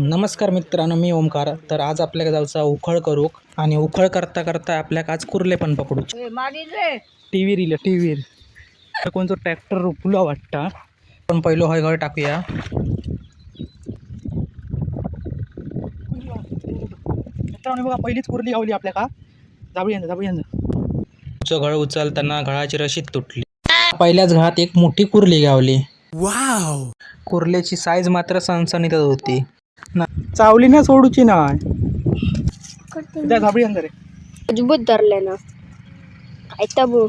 नमस्कार मित्रांनो मी ओमकार. तर आज आपल्याला जाऊचा उखळ करूक आणि उखळ करता करता आपल्याक आज कुर्ले पण पकडू. टी व्ही रिल टी व्हीर कोणतो ट्रॅक्टर रुपलो वाटता? पण पहिलो हय घर टाकूया. बघा पहिलीच कुर्ली गावली आपल्या का? जाबळी यांचा जाबळी यांचा. घळ उचलताना घळाची रशीद तुटली. पहिल्याच घळात एक मोठी कुर्ली गावली. वाव कुर्ल्याची साईज मात्र सणसणीतच होती. चावली ना. सोडूची नाही त्या झाबळी अंदर रे मजबूत धरले ना. काय तबू.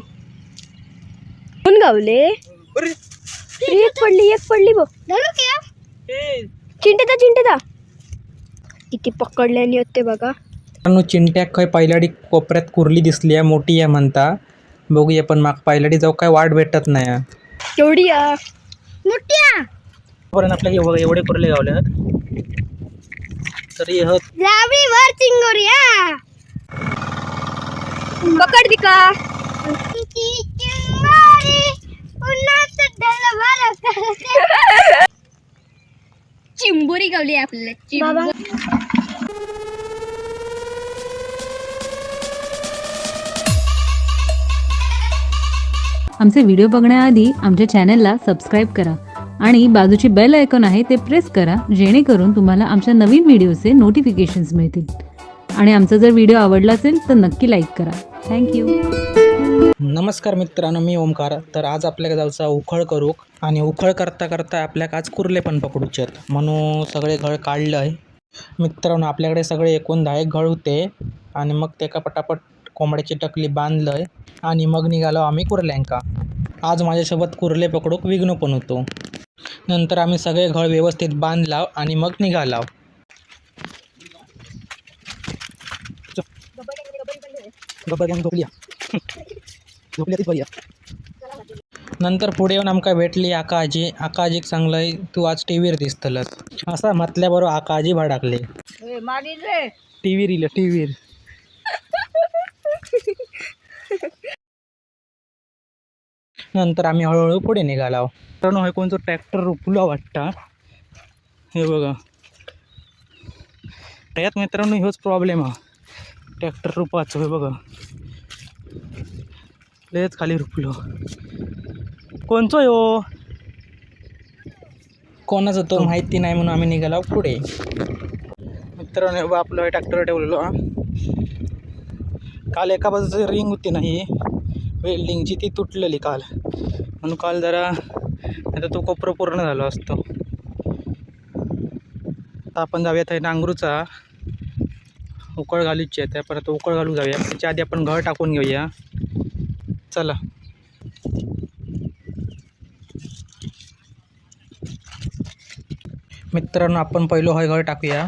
कोण गावले? अरे एक पडली एक पडली बघ. चिंटेता चिंटेता किती पकडल्याने होते बघा. मित्रांनो चिंट्याक खंय पहिल्याडी कोपऱ्यात कुर्ली दिसली आहे मोठी आहे म्हणता. बघूया पण माग पहिल्याडी जाऊ काय वाट भेटत नाही. आहे. केवढी पर्यंत आपल्याला हे बघा एवढे कुर्ले गावले तरी हे. जावळी वर चिंगोरिया पकड दिका चिंबोरी गावली आपल्याला. आमचे व्हिडिओ बघण्याआधी आमच्या चॅनलला सबस्क्राईब करा. आणि बाजूची बेल आयकॉन आहे ते प्रेस करा जेणेकरून तुम्हाला आमच्या नवीन व्हिडिओचे नोटिफिकेशन्स मिळतील. आणि आमचा जर व्हिडिओ आवडला असेल तर नक्की लाईक करा. थँक्यू नमस्कार मित्रांनो मी ओमकार. तर आज आपल्या जाऊचा उखळ करूक आणि उखळ करता करता आपल्याक आज कुर्ले पण पकडूचे आहेत म्हणून सगळे घळ काढलं आहे मित्रांनो आपल्याकडे सगळे एकूण दहा एक घळ होते. आणि मग तेका पटापट कोंबड्याची टकली बांधलं आहे आणि मग निघालो आम्ही कुर्ल्यांका. आज माझ्यासोबत कुर्ले पकडूक विघ्न पण होतो. नंतर आम्ही सगळे घळ व्यवस्थित बांधलाव आणि मग निघालाव. बरी नंतर पुढे येऊन आमका भेटली आकाजी. आकाजीक सांगलंय तू आज टी व्हीर दिसतलस. असा म्हटल्याबरोबर आकाजी भडाकले. मागील रे. टी नंतर आम्ही हळूहळू पुढे निघालो. मित्रांनो हे कोणतं ट्रॅक्टर रुपलो वाटता? हे बघा. त्यात मित्रांनो ह्योच प्रॉब्लेम हा ट्रॅक्टर रुपाचो हे बघा. लयच खाली रुपलो. कोणचो यो हो? कोणाचा तो माहिती नाही म्हणून आम्ही निघालो पुढे. मित्रांनो बा आपलं ट्रॅक्टर ठेवलेलो. काल एका बाजूची रिंग होती नाही वेल्डिंगची ती तुटलेली काल. म्हणून काल जरा आता तो कोपरा पूर्ण झालो असतो. आता आपण जाऊयात आहे नांगरूचा. उकळ घालूची आहे त्या परत उकळ घालू जाऊया. त्याच्या आधी आपण घर टाकून घेऊया. चला. मित्रांनो आपण पहिलो हय घर टाकूया.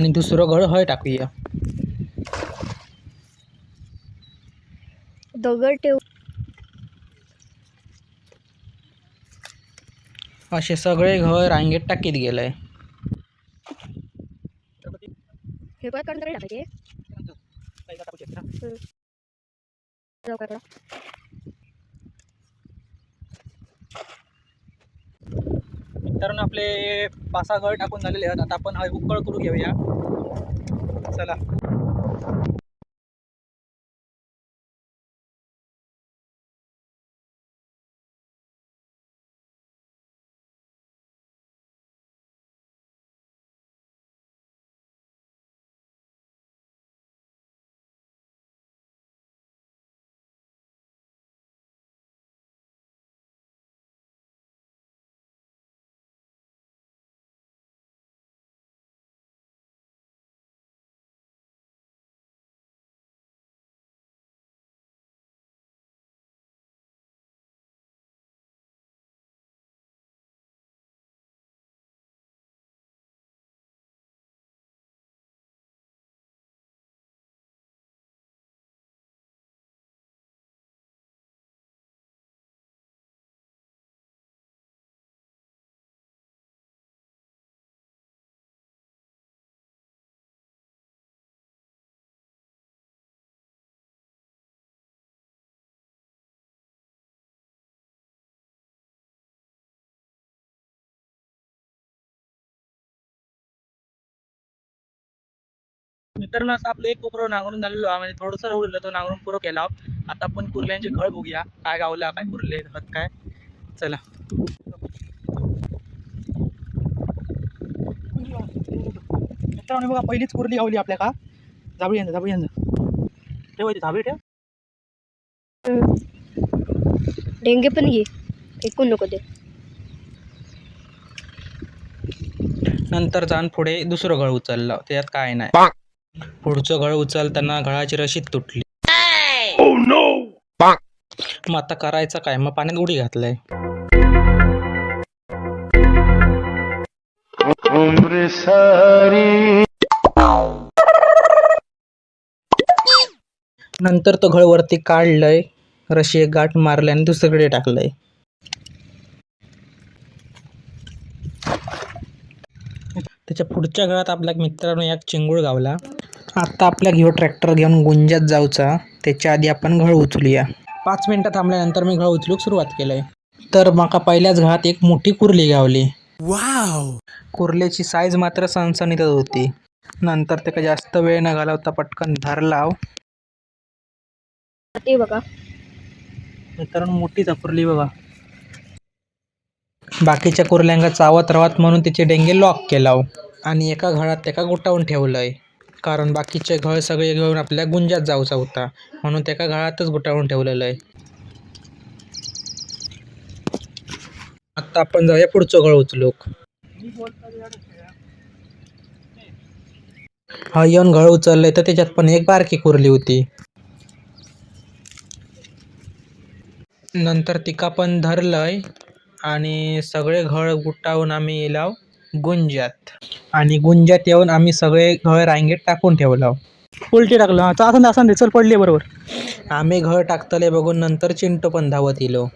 आणि दुसरं घळ हय टाकूया. दगड ठेव. असे सगळे घर रांगेत टाकीत गेलंय. हे काढून टाकायचे. मित्रांनो आपले पाच सहा घर टाकून झालेले आहेत. आता आपण उकळ करू घेऊया. चला. मित्रांनो आता आपलं एक कोपरं नांगरून झालेलो आहे. म्हणजे थोडंसं राहिलं तो नांगरून पुरं केला आता आपण कुर्ल्यांचे घळ बघूया. काय गावला काय कुर्ले आहेत काय? चला. मित्रांनो बघा पहिलीच कुर्ली गावली आपल्या का? जाबळी यांचं जाबळी यांचं. ठेवायची धाबळी ठेव. डेंगे पण घे. ऐकून नको ते नंतर जाऊन पुढे दुसरं गळ उचललं. त्याच्यात काय नाही. पुढचं गळ उचलताना गळाची रशीद तुटली. मग आता करायचं काय? मग पाण्यात उडी घातलंय. नंतर तो घळ वरती काढलंय. रशी एक गाठ मारली आणि दुसरीकडे टाकलंय. त्याच्या पुढच्या घरात आपल्या मित्रांनो एक चिंगूळ गावला. आता आपल्या घेऊ ट्रॅक्टर घेऊन गुंजात जाऊचा. त्याच्या आधी आपण घळ उचलूया. पाच मिनटं थांबल्यानंतर मी घळ उचलूक सुरुवात केलंय. तर माका पहिल्याच घरात एक मोठी कुर्ली गावली. वाव! कुर्ल्याची साईज मात्र सणसणीतच होती. नंतर त्याला जास्त वेळ न घालवता पटकन धार लाव. ते बघा. मित्रांनो मोठी कुर्ली बघा. बाकीच्या कुर्ल्यांका चावत रावत म्हणून तिचे डेंगे लॉक केला आणि एका घरात त्याका गुटावून ठेवलंय. कारण बाकीचे घळ सगळे घेऊन आपल्या गुंजात जाऊचा होता. म्हणून त्याका घरातच गुटावून ठेवलेलं आहे आता आपण जाऊया पुढचं घळ उचलूक. हा येऊन घळ उचललंय तर त्याच्यात पण एक बारकी कुरली होती. नंतर तिका पण धरलंय. आणि सगळे घळ गुटावून आम्ही येलाव गुंजात आणि गुंजात येऊन आम्ही सगळे घळ रांगेत टाकून ठेवलाव. उलटी टाकलं. हा असं असं दिसल पडली बरोबर. आम्ही घळ टाकतले बघून नंतर चिंटो पण धावत येलो.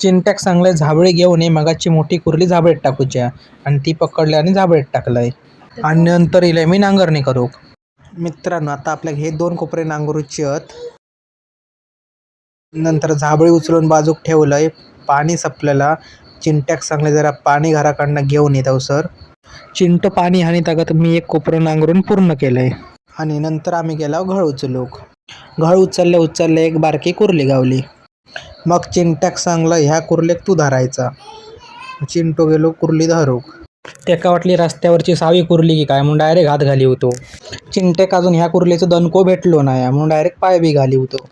चिंट्याक चांगले झाबळे घेऊन ये मगाची मोठी कुर्ली झाबळीत टाकूच्या आणि ती पकडली आणि झाबळीत टाकलंय. आणि नंतर इलंय मी नांगरणी करू. मित्रांनो आता आपल्या हे दोन कोपरे नांगरूची आहेत. नंतर झाबळी उचलून बाजूक ठेवलंय. पाणी सपलेला. चिंट्याक सांगले जरा पाणी घराकडनं घेऊन येत सर. चिंट पाणी हानी ताकद मी एक कोपरं नांगरून पूर्ण केलंय. आणि नंतर आम्ही गेलो घळ उचलूक. घळ उचलले उचलले एक बारकी कुर्ली गावली. मग चिंट्याक सांगलं ह्या कुर्लेक तू धरायचा. चिंटो गेलो कुर्ली धरूक तेका वाटली रस्त्यावरची सावी कुर्ली की काय? म्हणून डायरेक्ट हात घाली होतो. चिंटेक अजून ह्या कुर्लीचं दणको भेटलो नाही. म्हणून डायरेक्ट पाय बी घाली होतो.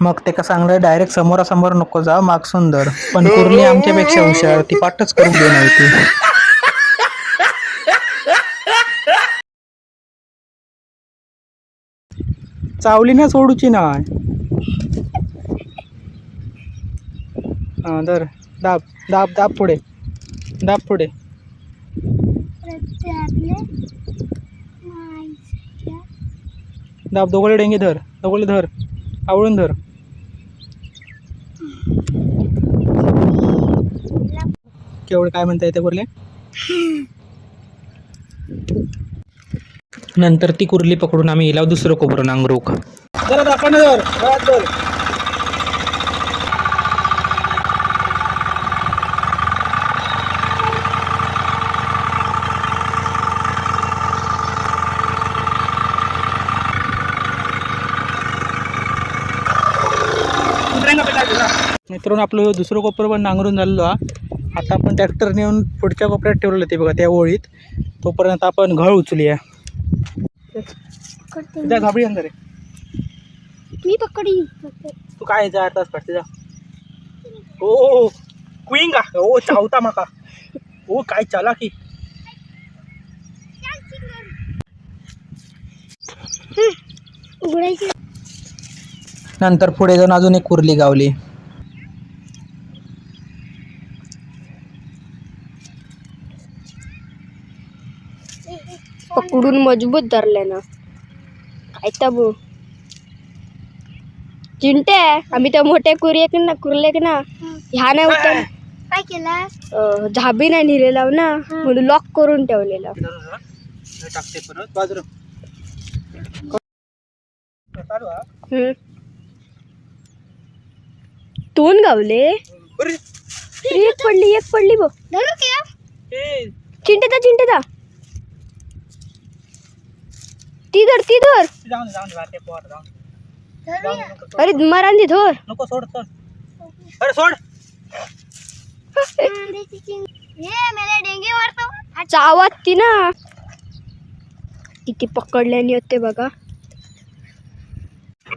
मग तेका सांगलं डायरेक्ट समोरासमोर नको जा माग सुंदर. पण कुर्ली आमच्यापेक्षा हुशार. ती पाठच करून देणार होती चावली ना सोडूची ना हा धर. दाब दाब दाब पुढे. दाब पुढे. दाब दोघळे डेंगे धर. दोघळे धर. आवळून धर. केवळ काय म्हणता येते कुर्ले? नंतर ती कुर्ली पकडून आम्ही इलाव दुसरं कोबरं अंगरूक जरा धर धर. मित्रांनो आपलं दुसरं कोपरं पण नांगरून झालेलो हा. आता आपण ट्रॅक्टर नेऊन पुढच्या कोपऱ्यात ठेवलेलं ते बघा त्या ओळीत. तोपर्यंत आपण घळ उचलूया. त्या झाबडी अंदर मी पकडी. तू काय जा आताच काढते जा. ओ क्विंग ओ चावता माका. ओ काय चाला की उघडायची. नंतर पुढे जाऊन अजून एक कुर्ली गावली. पकडून मजबूत धरले ना. काय तबू? चिंटे आम्ही त्या मोठ्या कुर्येक ना कुर्लेक ना ह्या नाही उतर काय केला झाबी नाही नेलेला ना म्हणून लॉक करून ठेवलेला. टाकते परत. बाजूला. हा. दोन गावले अरे। एक पडली एक पडली बघ। धरू क्या? ए चिंटेता चिंटेता ती धर ती धर। जाऊन जाऊन जाते पोर जाऊन अरे मरांदी धर. नको सोड सोड. अरे सोड. हे मेले डेंगे मारतो चावात ती ना. किती पकडल्याने होते बघा.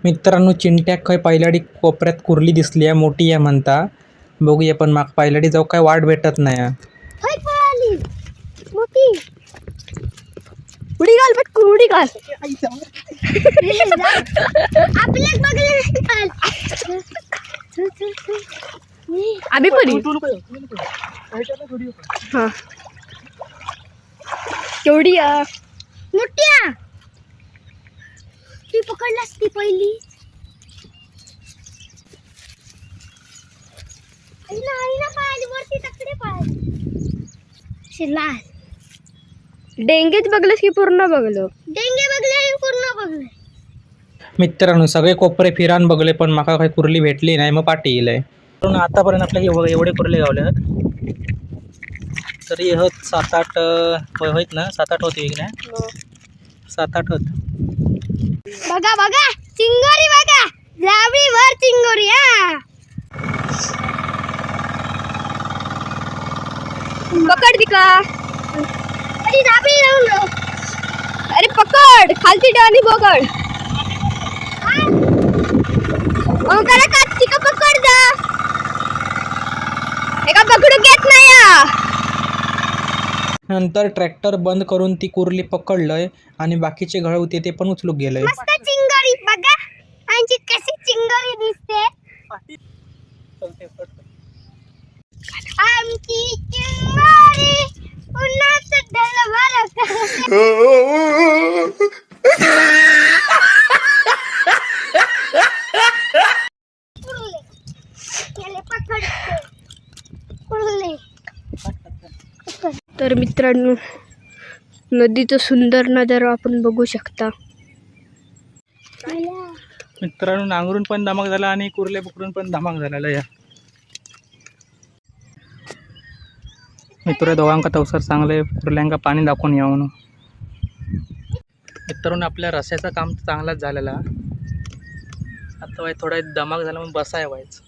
मित्रांनो चिंट्याक खय पहिल्याडी कोपऱ्यात कुर्ली दिसली आहे मोठी आहे म्हणता. बघूया पण माग पहिल्याडी जाऊ काय वाट भेटत नाही. उडी घाल पटकन उडी घाल. आपल्याच बघले आम्ही पण येऊ. हा. केवढी आ? मोठ्या ती पकडलास ती पहिली डेंगेच बघलंस की पूर्ण बघलं? डेंगे बघले पूर्ण बघले. मित्रांनो सगळे कोपरे फिरान बघले पण माका काही कुर्ली भेटली नाही मग पाठी येईल पण आतापर्यंत आपल्या एव- एवढे कुर्ले गावले आहेत तरी होत सात आठ होत ना? सात आठ होते की नाही? सात आठ होत. बघा बघा. चिंगोरी बघा. जावी वर चिंगोरी हा. पकड तिका अरे जाबळी लावून अरे पकड. खालती डानी पकड तिका पकड जा. एका पकडू घेत नाही नंतर ट्रॅक्टर बंद करून ती कुर्ली पकडलंय आणि बाकीचे घळवते होते ते पण उचलून गेलंय मस्त चिंगोरी बघा आमची कशी चिंगोरी दिसते आमची चिंगोरी उन्हात ढल पकडते उडले तर मित्रांनो नदीचं सुंदर नजारा आपण बघू शकता. मित्रांनो नांगरून पण धमाक झाला आणि कुर्ले पकडून पण धमाक झालेला या मित्र दोघांका तवसर चांगले कुर्ल्यांका पाणी दाखवून या म्हणून. मित्रांनो आपल्या रस्त्याचं काम चांगलाच झालेला आता थोडा धमाक झाला म्हणून बसाय व्हायचं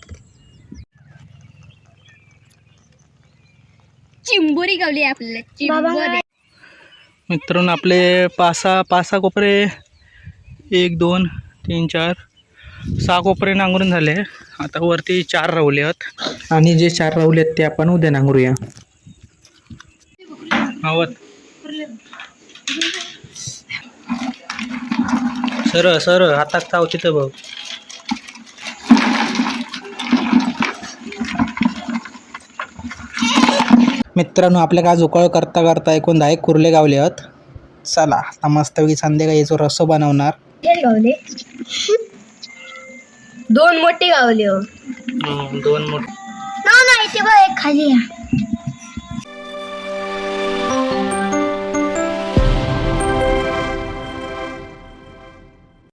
चिंबोरी गावली आपल्याला. चिंबोरी. मित्रांनो आपले पासा पासा कोपरे. एक दोन तीन चार. सहा कोपरे नांगरून झाले. आता वरती चार रावले आहेत. आणि जे चार रावले आहेत ते आपण उद्या नांगरूया. आवत सर सर हाताक चाव तिथं मित्रांनो आपल्याला आज उकळ करता करता एकूण दहा एक कुर्ले गावले आहेत चला आता मस्तपैकी संध्याकाळी याचो रस्सो बनवणार. गावले? दोन मोठे गावले हो. दोन मोठ. ना ना इथे बघ एक खाली आहे